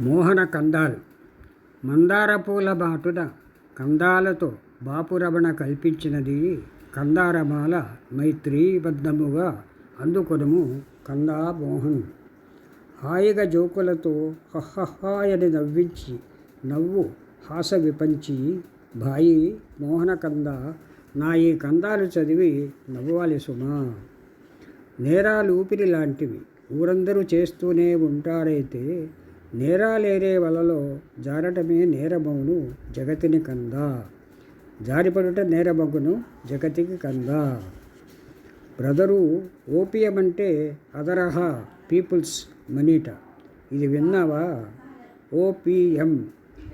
మోహన కందాల్. మందార పూల బాటున కందాలతో బాపురమణ కల్పించినది కందారమాల మైత్రీబద్ధముగా అందుకొనుము కందా మోహన్ హాయిగా జోకులతో హహహాయని నవ్వించి నవ్వు హాస విపంచి భాయి మోహన కంద నా ఈ కందాలు చదివి నవ్వాలి సుమా. నేరాలు ఊపిరి లాంటివి ఊరందరూ చేస్తూనే ఉంటారైతే నేరాలేరే వలలో జారటమే నేరమౌను జగతిని కంద. జారిపడుట నేరమగును జగతికి కంద. బ్రదరు ఓపియం అంటే అదరహ పీపుల్స్ మనీట. ఇది విన్నావా? ఓపిఎం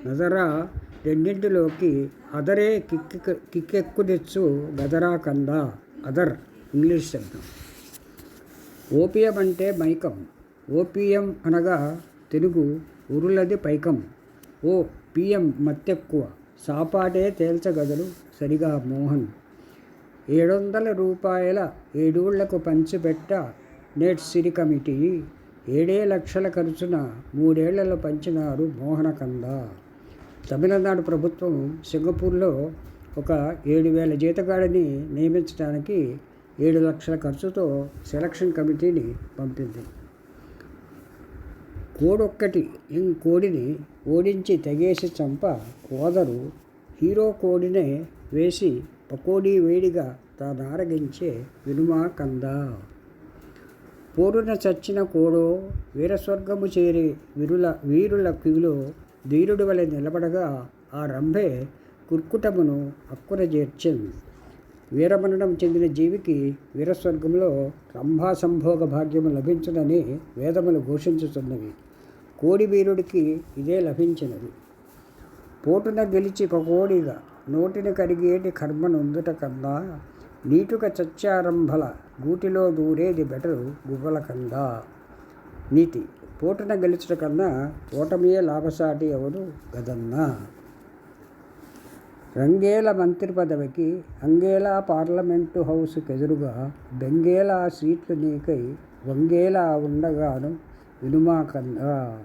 నదరా రెండింటిలోకి అదరే కిక్కు కిక్కెక్కు తెచ్చు గదరా కంద. అదర్ ఇంగ్లీష్ శబ్దం. ఓపియం అంటే మైకం. ఓపియం అనగా తెలుగు ఉరులది పైకం. ఓ పిఎం మత్తెక్కువ. సాపాటే తేల్చగదలు సరిగా మోహన్. ఏడొందల రూపాయల ఏడూళ్ళకు పంచిపెట్ట నేట్ సిరి కమిటీ. ఏడే లక్షల ఖర్చున మూడేళ్ళలో పంచినారు మోహన కంద తమిళనాడు ప్రభుత్వం సింగపూర్లో ఒక ఏడు వేల జీతగాడిని నియమించడానికి ఏడు లక్షల ఖర్చుతో సెలక్షన్ కమిటీని పంపింది. కోడొక్కటి ఇంకోడిని ఓడించి తెగేసి చంప కోదరు. హీరో కోడినే వేసి పకోడీ వేడిగా తానారగించే వినుమా కంద పోరున చచ్చిన కోడో వీరస్వర్గము చేరి వీరుల వీరుల క్యూలో ధీరుడి వలె నిలబడగా ఆ రంభే కుర్కుటమును అక్కున చేర్చింది. వీరమరణం చెందిన జీవికి వీరస్వర్గంలో రంభా సంభోగ భాగ్యము లభించునని వేదములు ఘోషించుతున్నవి కోడి వీరుడికి ఇదే లభించినది. పోటున గెలిచి పకోడిగా నోటిని కరిగేటి కర్మనుందుట కన్నా నీటుక చచ్చారంభల గూటిలో దూరేది బెటరు గువ్వల కందా. నీతి పోటున గెలిచుట కన్నా ఓటమియే లాభసాటి ఎవరు గదన్నా. రంగేల మంత్రి పదవికి అంగేలా పార్లమెంటు హౌస్కి ఎదురుగా బెంగేలా సీట్లు నీకై వంగేలా ఉండగాను వినుమాకందా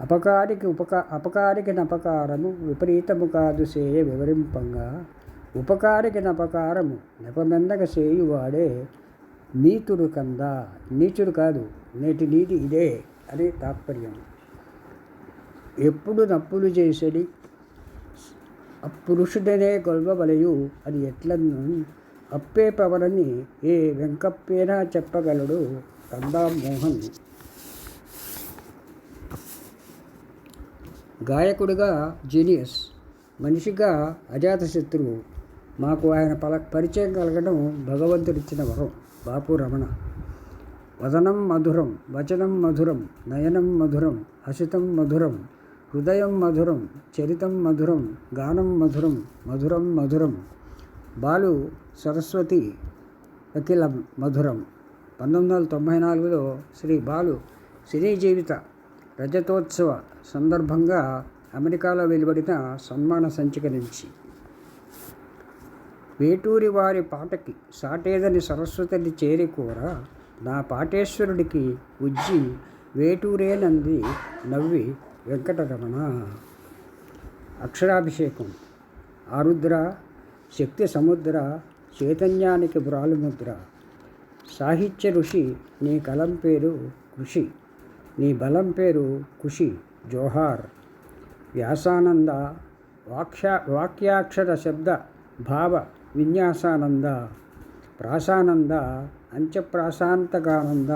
అపకారికి ఉపక అపకారికి నపకారము విపరీతము కాదు సేయ వివరింపంగా. ఉపకారికి నపకారము నెపమెందక సేయువాడే నీతుడు కందా. నీచుడు కాదు నేటి నీతి ఇదే అని తాత్పర్యం. ఎప్పుడు నప్పులు చేసడి అపురుషుడనే కొల్వవలయు అది ఎట్లను అప్పే పవరని ఏ వెంకప్పేనా చెప్పగలడు కందా మోహన్ గాయకుడిగా జీనియస్ మనిషిగా అజాతశత్రువు. మాకు ఆయన పల పరిచయం కలగడం భగవంతుడిచ్చిన వరం. బాపు రమణ. వదనం మధురం వచనం మధురం నయనం మధురం హసితం మధురం హృదయం మధురం చరితం మధురం గానం మధురం మధురం మధురం. బాలు సరస్వతి అఖిలం మధురం. పంతొమ్మిది వందల తొంభై నాలుగులో శ్రీ బాలు సినీ జీవిత రజతోత్సవ సందర్భంగా అమెరికాలో వెలువడిన సన్మాన సంచిక నుంచి. వేటూరి వారి పాటకి సాటేదని సరస్వతిని చేరికూర నా పాటేశ్వరుడికి ఉజ్జి వేటూరేనంది నవ్వి వెంకటరమణ. అక్షరాభిషేకం. ఆరుద్ర శక్తి సముద్ర చైతన్యానికి బ్రాలుముద్ర సాహిత్య ఋషి నీ కలం పేరు కృషి. నీ బలం పేరు కుషి జోహార్. వ్యాసానంద వాక్షా వాక్యాక్షర శబ్ద భావ విన్యాసానంద. ప్రాసానంద అంత్యప్రాశాంతకానంద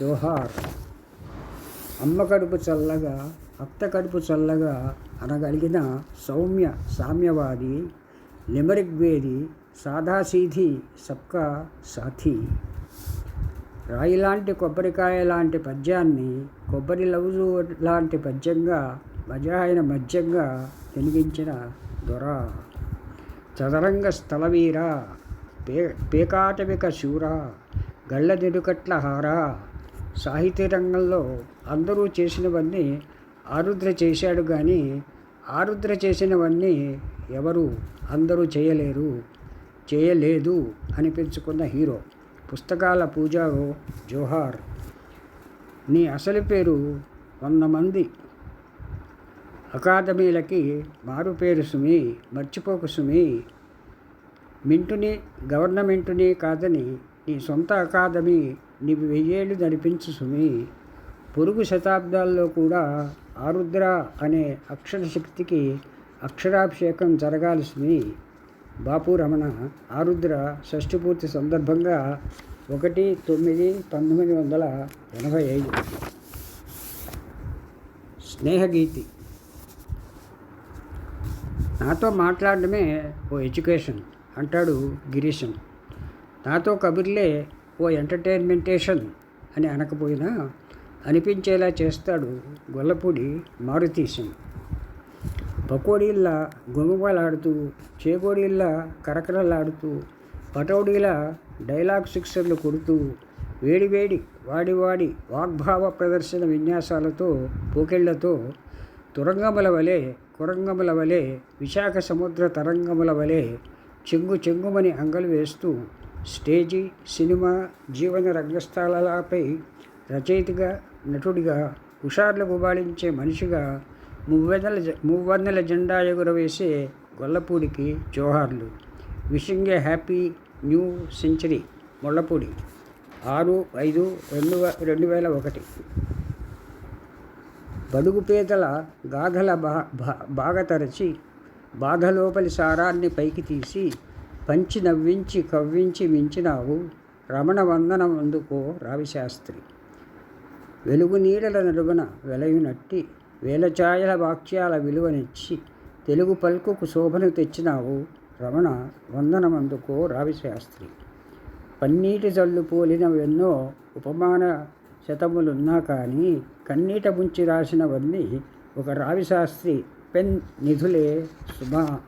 జోహార్. అమ్మ కడుపు చల్లగా అత్త కడుపు చల్లగా అనగలిగిన సౌమ్య సామ్యవాది లిమరిగ్వేది సాదాసీధి సబ్కా సాథీ రాయి లాంటి కొబ్బరికాయ లాంటి పద్యాన్ని కొబ్బరి లవుజు లాంటి పద్యంగా మజాయిన మద్యంగా తినిగించిన దొర. చదరంగ స్థలవీర పే పేకాటవిక శూర గళ్ళ నిడుకట్ల హార. సాహిత్య రంగంలో అందరూ చేసినవన్నీ ఆరుద్ర చేశాడు కానీ ఆరుద్ర చేసినవన్నీ ఎవరు అందరూ చేయలేరు చేయలేదు అనిపించుకున్న హీరో. పుస్తకాల పూజారో జోహార్. నీ అసలు పేరు వంద మంది. అకాదమీలకి మారు పేరు సుమి మర్చిపోకు సుమి. మింటుని గవర్నమెంటుని కాదని నీ సొంత అకాదమీ నీవు వెయ్యేళ్ళు నడిపించు సుమి. పొరుగు శతాబ్దాల్లో కూడా ఆరుద్ర అనే అక్షర శక్తికి అక్షరాభిషేకం జరగాలి సుమి. బాపు రమణ ఆరుద్ర షష్ఠిపూర్తి సందర్భంగా ఒకటి తొమ్మిది పంతొమ్మిది వందల ఎనభై ఐదు. స్నేహగీతి. నాతో మాట్లాడడమే ఓ ఎడ్యుకేషన్ అంటాడు గిరీశన్ నాతో కబుర్లే ఓ ఎంటర్టైన్మెంటేషన్ అని అనకపోయినా అనిపించేలా చేస్తాడు గొల్లపూడి మారుతీశం. పకోడీల్లా గుమగుమలాడుతూ చేకోడీళ్ళ కరకరలాడుతూ పటౌడీల డైలాగ్ సిక్సర్లు కొడుతూ వేడివేడి వాడివాడి వాగ్భావ ప్రదర్శన విన్యాసాలతో పోకెళ్ళతో తురంగముల వలె కురంగముల వలె విశాఖ సముద్ర తరంగముల వలె చెంగు చెంగుమని అంగలు వేస్తూ స్టేజీ సినిమా జీవన రంగస్థలాలపై రచయితగా నటుడిగా హుషార్లు గుబాళించే మనిషిగా మువ్వెదల జ- మువ్వన్నెల జెండా ఎగురవేసే గొల్లపూడికి జోహార్లు. Wishing a happy new century Mullapudi. ఆరు ఐదు రెండు రెండు వేల ఒకటి. బడుగు పేదల గాథల బా బా- బాగా తరచి బాధలోపలి సారాన్ని పైకి తీసి పంచి నవ్వించి కవ్వించి మించినావు రమణ వందనం అందుకో రావిశాస్త్రి వెలుగు నీడల నడుమన వెలయునట్టి వేలచాయల వాక్యాల విలువనిచ్చి తెలుగు పలుకుకు శోభను తెచ్చినావు. రమణ వందనమందుకో రావిశాస్త్రి. పన్నీటి జల్లు పోలినవెన్నో ఉపమాన శతములున్నా కానీ కన్నీట ముంచి రాసినవన్నీ ఒక రావిశాస్త్రి పెన్ నిధులే సుమా.